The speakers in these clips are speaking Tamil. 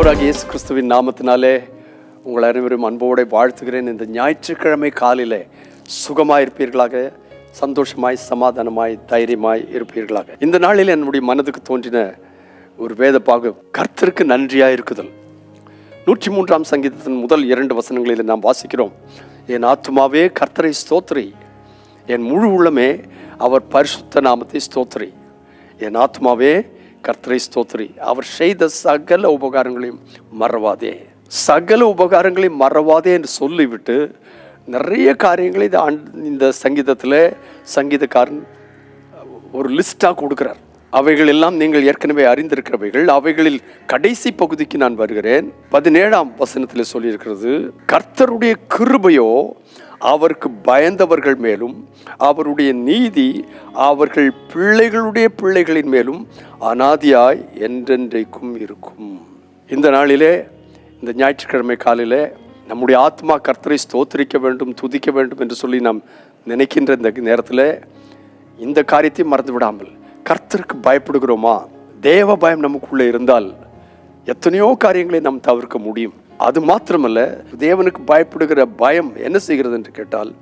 ஆண்டவராக இயேசு கிறிஸ்துவின் நாமத்தினாலே உங்கள் அனைவரும் அன்போடு வாழ்த்துகிறேன். இந்த ஞாயிற்றுக்கிழமை காலையில் சுகமாக இருப்பீர்களாக சந்தோஷமாய் சமாதானமாய் தைரியமாய் இருப்பீர்களாக. இந்த நாளில் என்னுடைய மனதுக்கு தோன்றின ஒரு வேத பாகம் கர்த்தருக்கு நன்றியாக இருக்குதல். நூற்றி மூன்றாம் சங்கீதத்தின் முதல் இரண்டு வசனங்களில் நாம் வாசிக்கிறோம் என் ஆத்துமாவே கர்த்தரை ஸ்தோத்திரி. என் முழு உள்ளமே அவர் பரிசுத்த நாமத்தை ஸ்தோத்திரி. என் ஆத்மாவே கர்த்தரை ஸ்தோத்ரி அவர் செய்த சகல உபகாரங்களையும் மறவாதே. சகல உபகாரங்களையும் மறவாதே என்று சொல்லிவிட்டு நிறைய காரியங்களை இந்த இந்த சங்கீதத்தில் சங்கீதக்காரன் ஒரு லிஸ்ட்டாக கொடுக்குறார். அவைகள் எல்லாம் நீங்கள் ஏற்கனவே அறிந்திருக்கிறவைகள். அவைகளில் கடைசி பகுதிக்கு நான் வருகிறேன். பதினேழாம் வசனத்தில் சொல்லியிருக்கிறது கர்த்தருடைய கிருபையோ அவருக்கு பயந்தவர்கள் மேலும் அவருடைய நீதி அவர்கள் பிள்ளைகளுடைய பிள்ளைகளின் மேலும் அனாதியாய் என்றென்றைக்கும் இருக்கும். இந்த நாளிலே இந்த ஞாயிற்றுக்கிழமை காலிலே நம்முடைய ஆத்மா கர்த்தரை ஸ்தோத்திரிக்க வேண்டும் துதிக்க வேண்டும் என்று சொல்லி நாம் நினைக்கின்ற இந்த நேரத்தில் இந்த காரியத்தை மறந்து விடாமல் கர்த்தருக்கு பயப்படுகிறோமா? தேவ பயம் நமக்குள்ளே இருந்தால் எத்தனையோ காரியங்களை நாம் தவிர்க்க முடியும். அது மாத்திரமல்ல தேவனுக்கு பயப்படுகிற பயம் என்ன செய்கிறது என்று கேட்டால்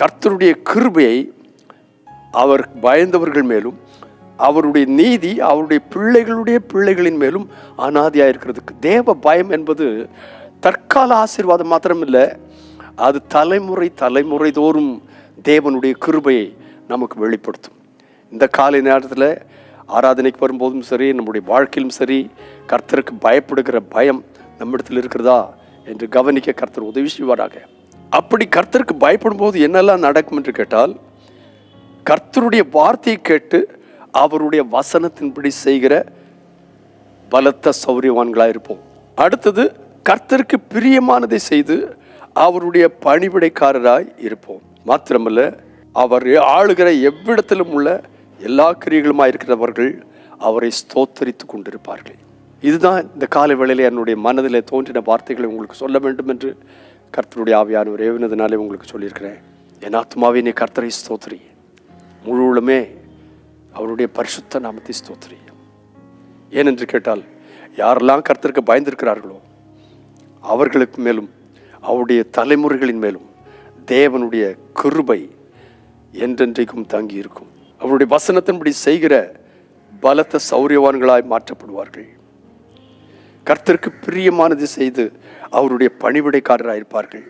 கர்த்தருடைய கிருபையை அவர் பயந்தவர்கள் மேலும் அவருடைய நீதி அவருடைய பிள்ளைகளுடைய பிள்ளைகளின் மேலும் அனாதியாக இருக்கிறதுக்கு. தேவ பயம் என்பது தற்கால ஆசீர்வாதம் மாத்திரமில்லை அது தலைமுறை தலைமுறை தோறும் தேவனுடைய கிருபையை நமக்கு வெளிப்படுத்தும். இந்த காலை நேரத்தில் ஆராதனைக்கு வரும்போதும் சரி நம்முடைய வாழ்க்கையிலும் சரி கர்த்தருக்கு பயப்படுகிற பயம் நம்மிடத்தில் இருக்கிறதா என்று கவனிக்க கர்த்தர் உதவி செய்வாராக. அப்படி கர்த்தருக்கு பயப்படும் போது என்னெல்லாம் நடக்கும் என்று கேட்டால் கர்த்தருடைய வார்த்தையை கேட்டு அவருடைய வசனத்தின்படி செய்கிற பலத்த சௌரியவான்களாக இருப்போம். அடுத்தது கர்த்தருக்கு பிரியமானதை செய்து அவருடைய பணிவிடைக்காரராய் இருப்போம். மாத்திரமல்ல அவர் ஆளுகிற எவ்விடத்திலும் உள்ள எல்லா கிரியைகளுமாய் இருக்கிறவர்கள் அவரை ஸ்தோத்தரித்து கொண்டிருப்பார்கள். இதுதான் இந்த காலை வேளையில் என்னுடைய மனதில் தோன்றின வார்த்தைகளை உங்களுக்கு சொல்ல வேண்டும் என்று கர்த்தருடைய ஆவியானவர் ஏவினதுனாலே உங்களுக்கு சொல்லியிருக்கிறேன். என் ஆத்மாவே நீ கர்த்தரை ஸ்தோத்திரி. முழுவதுமே அவருடைய பரிசுத்த நாமத்தை ஸ்தோத்திரி. ஏனென்று கேட்டால் யாரெல்லாம் கர்த்தருக்கு பயந்திருக்கிறார்களோ அவர்களுக்கு மேலும் அவருடைய தலைமுறைகளின் மேலும் தேவனுடைய கிருபை என்றென்றைக்கும் தங்கி இருக்கும் அவருடைய வசனத்தின்படி செய்கிற பலத்த சௌரியவான்களாய் மாற்றப்படுவார்கள். கர்த்தருக்கு பிரியமானது செய்து அவருடைய பணிவிடைக்காரராக இருப்பார்கள்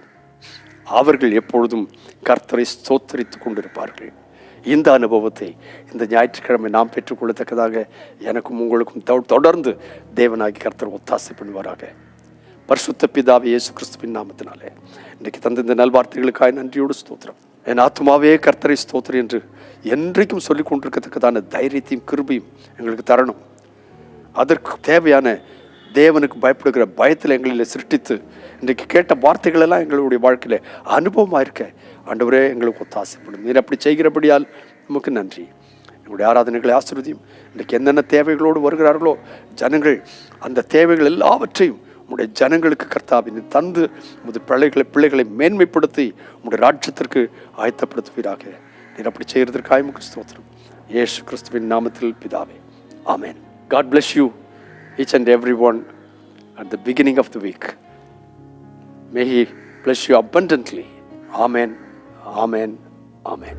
அவர்கள் எப்பொழுதும் கர்த்தரை ஸ்தோத்தரித்து கொண்டிருப்பார்கள். இந்த அனுபவத்தை இந்த ஞாயிற்றுக்கிழமை நாம் பெற்றுக்கொள்ளத்தக்கதாக எனக்கும் உங்களுக்கும் தொடர்ந்து தேவனாகி கர்த்தர் ஒத்தாசை பண்ணுவாராக. பரிசுத்த பிதாவை இயேசு கிறிஸ்துவின் நாமத்தினாலே. இன்றைக்கு தந்த இந்த நல்வார்த்தைகளுக்காக நன்றியோடு ஸ்தோத்திரம். என் ஆத்மாவே கர்த்தரை ஸ்தோத்திரி என்று என்றைக்கும் சொல்லிக் கொண்டிருக்கத்தக்கதான தைரியத்தையும் கிருபையும் எங்களுக்கு தரணும். அதற்கு தேவையான தேவனுக்கு பயப்படுகிற பயத்தில் எங்களில் சிருஷ்டித்து இன்றைக்கு கேட்ட வார்த்தைகள் எல்லாம் எங்களுடைய வாழ்க்கையில் அனுபவமாக இருக்க ஆண்டவரே எங்களுக்கு ஒத்தாசைப்படும் நீர் அப்படி செய்கிறபடியால் நமக்கு நன்றி. எங்களுடைய ஆராதனைகளை ஆசிர்வதியும். இன்றைக்கு என்னென்ன தேவைகளோடு வருகிறார்களோ ஜனங்கள் அந்த தேவைகள் எல்லாவற்றையும் உங்களுடைய ஜனங்களுக்கு கர்த்தாவின் தந்து உமது பிள்ளைகளை பிள்ளைகளை மேன்மைப்படுத்தி உங்களுடைய ராஜ்யத்திற்கு ஆயத்தப்படுத்துவீராக நீர் அப்படி செய்கிறதற்காக உமக்கு ஸ்தோத்திரம் இயேசு கிறிஸ்துவின் நாமத்தில் பிதாவே ஆமென் God bless you, each and everyone, at the beginning of the week. May He bless you abundantly. Amen. Amen. Amen.